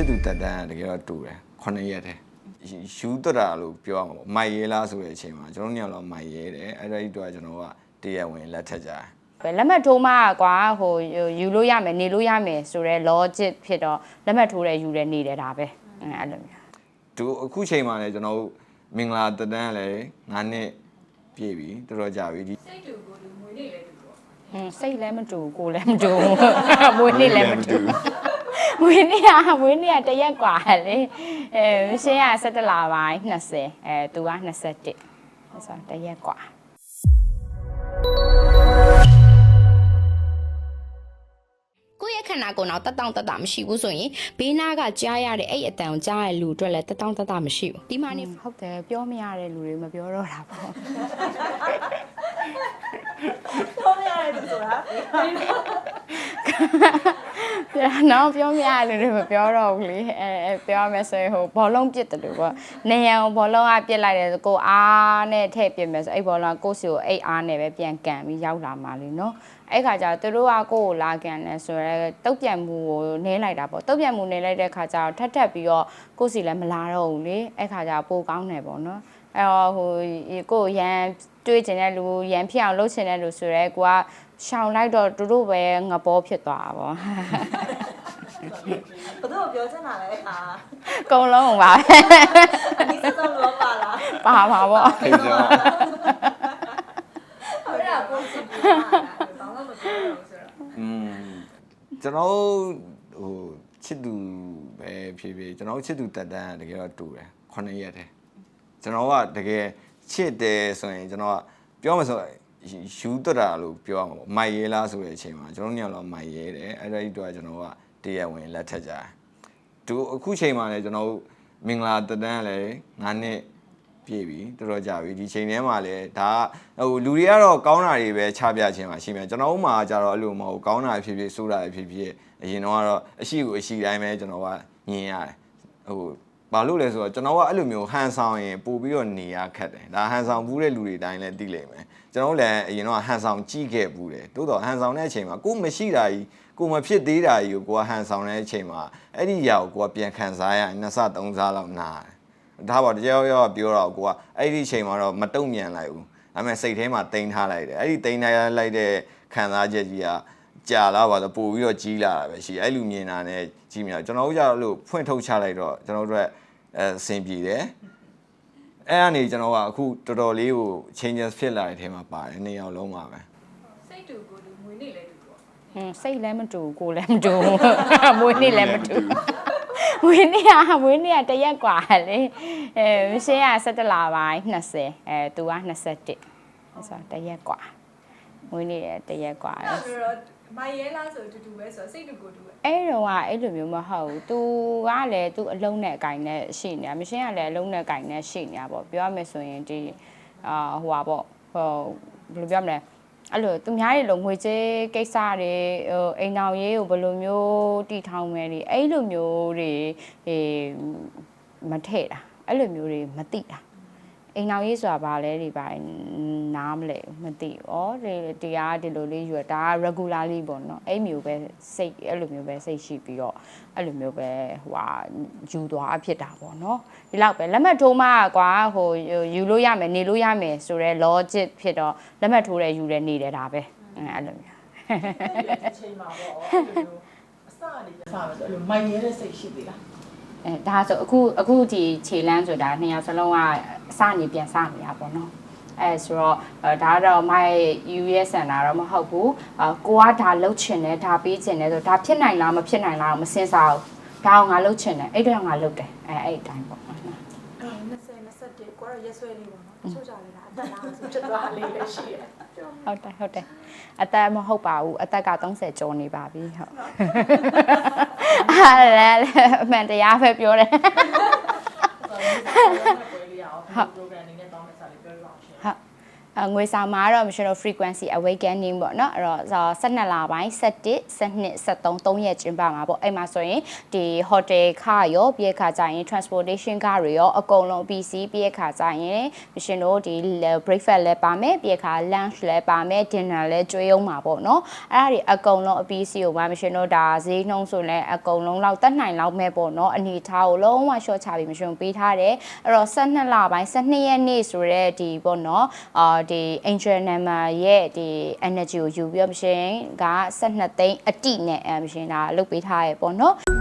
ချစ်သူတက်တန်းကတကယ်တော့တူတယ်9ရက်တည်းယူတတာလို့ပြောရမှာပေါ့မိုက်ရဲလားဆိုတဲ့အချိန်မှာကျွန်တော်ညောင်တော့မိုက်ရဲတယ်အဲ့ဒါဒီတော့ကျွန်တော်ကတရားဝင်လက်ထက်ကြတယ်ပဲလက်မှတ်ထိုးမှကွာဟိုယူလို့ရမယ်နေလို့ရမယ်ဆိုတော့ logic ဖြစ်တော့လက်မှတ်ထိုးတယ်ယူတယ်နေတယ်ဒါပဲအဲအဲ့လိုမျိုးသူအခုချိန်မှာလည်းကျွန်တော်တို့မင်္ဂလာတက်တန်းလည်း9နှစ်ပြည့်ပြီတော်တော်ကြာပြီဒီစိတ်တူကိုလူမွေးနေလေတူပေါ့ဟွန်းစိတ်လည်းမတူကိုယ်လည်းမတူမွေးနေ့လည်းမတူ မွေးနေ့ကမွေးနေ့ကတရက်กว่าလေအဲရှင်းက17လပိုင်း20အဲသူက21ဆိုတော့တရက်กว่า ကိုယ့်ရဲ့ခန္ဓာကိုယ်တော့တက်တောင့်တက်တာမရှိဘူးဆိုရင်ဘေးနားကကြားရတဲ့အဲ့အတန်ကိုကြားရတဲ့လူအတွက်လည်းတက်တောင့်တက်တာမရှိဘူးဒီမှာနေ ဟုတ်တယ်ပြောမရတဲ့လူတွေမပြောတော့တာပေါ့ တော့မရတယ်သူဆိုတာနော်ပြောမရတဲ့လူတွေမပြောတော့ဘူးလေအဲအဲပြောမယ်ဆိုရင်ဟိုဘောလုံးပြစ်တယ်လို့ပေါ့နေရန်ကိုဘောလုံးကပြစ်လိုက်တယ်ဆိုကိုအားနဲ့ထည့်ပြစ်မယ်ဆိုအဲ့ဘောလုံးကကိုယ့်စီကိုအဲ့အားနဲ့ပဲပြန်ကန်ပြီးရောက်လာမှလေနော်အဲ့ခါကျတော့သူတို့ကကိုယ့်ကိုလာကန်တယ်ဆိုတော့တုတ်ပြန်မှုကိုနင်းလိုက်တာပေါ့တုတ်ပြန်မှုနင်းလိုက်တဲ့ခါကျတော့ထပ်ထပ်ပြီးတော့ကိုယ့်စီလည်းမလာတော့ဘူးလေအဲ့ခါကျတော့ပိုကောင်းတယ်ပေါ့နော် အဲ့တော့ဟိုကိုယ့်ရန်တွေးချင်တဲ့လူရန်ဖြစ်အောင်လုပ်ချင်တဲ့လူဆိုတော့ကိုကရှောင်လိုက်တော့သူတို့ပဲငဘောဖြစ်သွားတာပေါ့ဘယ်သူ့ကိုပြောချင်တာလဲအာအကုန်လုံးပါပဲဒီစတော့လောပါလားပါပါပေါ့ထိတ်ကြောဟုတ်တယ်ကိုချစ်ပြီးတာဘာမှမပြောတော့ဆိုတော့อืมကျွန်တော်ဟိုချစ်သူပဲဖြစ်ဖြစ်ကျွန်တော်ချစ်သူတက်တန်းကတကယ်တော့တူတယ်9ရက်တည်း ကျွန်တော်ကတကယ်ချစ်တယ်ဆိုရင်ကျွန်တော်ကပြောမှဆိုယူတတာလို့ပြောရမှာပေါ့မိုက်ရဲလားဆိုတဲ့အချိန်မှာကျွန်တော်ညောင်တော့မိုက်ရဲတယ်အဲ့ဒါဒီတော့ကျွန်တော်ကတရားဝင်လက်ထက်ကြတယ်သူအခုချိန်မှာလည်းကျွန်တော်မင်္ဂလာတက်တန်းကလည်း9နှစ်ပြည့်ပြီတော်တော်ကြာပြီဒီချိန်ထဲမှာလည်းဒါကဟိုလူတွေကတော့ကောင်းတာတွေပဲချပြခြင်းမှာရှိမယ်ကျွန်တော်တို့မှာကြတော့အဲ့လိုမဟုတ်ကောင်းတာဖြစ်ဖြစ်ဆိုးတာဖြစ်ဖြစ်အရင်တော့ကတော့အရှိကိုအရှိတိုင်းပဲကျွန်တော်ကညင်ရတယ်ဟို ဘာလို့လဲဆိုတော့ကျွန်တော်ကအဲ့လိုမျိုးဟန်ဆောင်ရင်ပို့ပြီးတော့နေရခက်တယ်ဒါဟန်ဆောင်ဘူးတဲ့လူတွေတိုင်းလည်းသိလိမ့်မယ်ကျွန်တော်တို့လည်းအရင်တော့ဟန်ဆောင်ကြည့်ခဲ့ဘူးတယ်တိုးတော့ဟန်ဆောင်တဲ့အချိန်မှာကိုမရှိတာကြီးကိုမဖြစ်သေးတာကြီးကိုကိုကဟန်ဆောင်တဲ့အချိန်မှာအဲ့ဒီຢာကိုကိုကပြန်ခံစားရရင်နှစ်ဆသုံးဆလောက်နာတယ်ဒါပေါ့တကြောက်ရောက်ပြောတော့ကိုကအဲ့ဒီအချိန်မှာတော့မတုံ့ပြန်လိုက်ဘူးဒါပေမဲ့စိတ်ထဲမှာတိန်ထားလိုက်တယ်အဲ့ဒီတိန်ထားလိုက်တဲ့ခံစားချက်ကြီးက ကြာလာပါတော့ပို့ပြီးတော့ကြီးလာတာပဲရှိအဲ့လူမြင်တာနဲ့ကြီးမြင်တာကျွန်တော်တို့ကြတော့လို့ဖွင့်ထုတ်ချလိုက်တော့ကျွန်တော်တို့အတွက်အဲအဆင်ပြေတယ်အဲ့အနေကျွန်တော်ကအခုတော်တော်လေးကို changes ဖြစ်လာတဲ့အထဲမှာပါတယ်နှစ်ယောက်လုံးပါပဲ စိတ်တူကိုလူမွေးနေလေတူပေါ့ ဟွန်းစိတ်လည်းမတူကိုယ်လည်းမတူမွေးနေ့လည်းမတူမွေးနေ့ကမွေးနေ့ကတရက်กว่าလေအဲရှင်းက17လပိုင်း20အဲသူက21ဆိုတော့တရက်กว่า မွေးနေ့တရက်กว่า အဲ့တော့ပြောတော့မိုင်ရဲလားဆိုတူတူပဲဆိုတော့စိတ်တူကိုတူပဲ အဲ့တော့ကအဲ့လိုမျိုးမဟုတ်ဘူး။ तू ကလည်း तू အလုံးနဲ့အကင်နဲ့ရှိနေတာ။မရှင်းကလည်းအလုံးနဲ့အကင်နဲ့ရှိနေတာပေါ့။ပြောရမယ်ဆိုရင်ဒီအာဟိုပါပေါ့ဟိုဘယ်လိုပြောမလဲ။အဲ့လိုသူများတွေလိုငွေကြေးကိစ္စတွေဟိုအိမ်တော်ရေးကိုဘယ်လိုမျိုးတည်ထောင်မယ်ဒီအဲ့လိုမျိုးတွေဟေးမထည့်တာ။အဲ့လိုမျိုးတွေမသိတာ။ အိမ်တော်ရေးဆိုတာဘာလဲဒီပါနားမလဲဘူးမသိဘူး။ဩဒီတရားဒီလိုလေးယူရဒါက regularly ပေါ့နော်။အဲ့မျိုးပဲစိတ်အဲ့လိုမျိုးပဲစိတ်ရှိပြီးတော့အဲ့လိုမျိုးပဲဟိုဟာယူသွားဖြစ်တာပေါ့နော်။ဒီလောက်ပဲလက်မှတ်ထိုးမှကွာဟိုယူလို့ရမယ်နေလို့ရမယ်ဆိုတော့ logic ဖြစ်တော့လက်မှတ်ထိုးတယ်ယူတယ်နေတယ်ဒါပဲ။အဲ့အဲ့လိုမျိုးဒီချိန်မှာပေါ့အဲ့လိုမျိုးအစအနေနဲ့စမယ်ဆိုအဲ့လိုမိုင်ရဲတဲ့စိတ်ရှိသေးလား အဲဒါဆိုအခုအခုဒီခြေလန်းဆိုတာနှစ်ယောက်စလုံးကအစနေပြန်စနေတာပေါ့နော်အဲဆိုတော့အဲဒါကတော့ my US center တော့မဟုတ်ဘူးအကိုကဒါလှုပ်ချင်တယ်ဒါပေးချင်တယ်ဆိုဒါဖြစ်နိုင်လားမဖြစ်နိုင်လားမစင်စားဘူးဒါကငါလှုပ်ချင်တယ်အဲ့တော့ငါလှုပ်တယ်အဲအဲ့အတိုင်းပေါ့အဲ20 21ကို တော့ရက်ဆွဲလေးပေါ့နော်ချို့ကြလေးလားအသက်လားဆိုဖြစ်သွားလေးလည်းရှိတယ်ဟုတ်တယ်ဟုတ်တယ်အသက်မဟုတ်ပါဘူးအသက်က30ကျော်နေပါပြီဟုတ်အဲ့ဒါလည်းအမှန်တရားပဲပြောတယ်ဆိုတော့ဒီပွဲလေးအောင် program နေနဲ့တောင်းမဲ့စာလေးပြောပြပါအောင်ရှင်ဟုတ်အ ငွေစာမှာတော့ emotional frequency awakening ပေါ့နော်အဲ့တော့12လပိုင်း17 12 13 3ရက်ကျင်းပမှာပေါ့အဲ့မှာဆိုရင်ဒီ hotel ခရောပြည့်ခါကြရင် transportation ခတွေရောအကုန်လုံး PC ပြည့်ခါကြရင်မရှင်တို့ဒီ breakfast လည်းပါမယ်ပြည့်ခါ lunch လည်းပါမယ် dinner လည်းကျွေးအောင်မှာပေါ့နော်အဲ့ဒါတွေအကုန်လုံးအ PC ကိုပါမရှင်တို့ဒါဈေးနှုန်းဆိုလည်းအကုန်လုံးလောက်တက်နိုင်လောက်မဲ့ပေါ့နော်အနေထားကိုလုံးဝ short ချပြီးမရှင်ပေးထားတယ်အဲ့တော့12လပိုင်း12ရက်နေ့ဆိုတော့ဒီပေါ့နော်အာဒီ angel number ရဲ့ဒီ energy ကိုယူပြီးတော့မရှင်က12သိန်းအတိနဲ့အမရှင်ဒါလုတ်ပေးထားရပေါ့နော်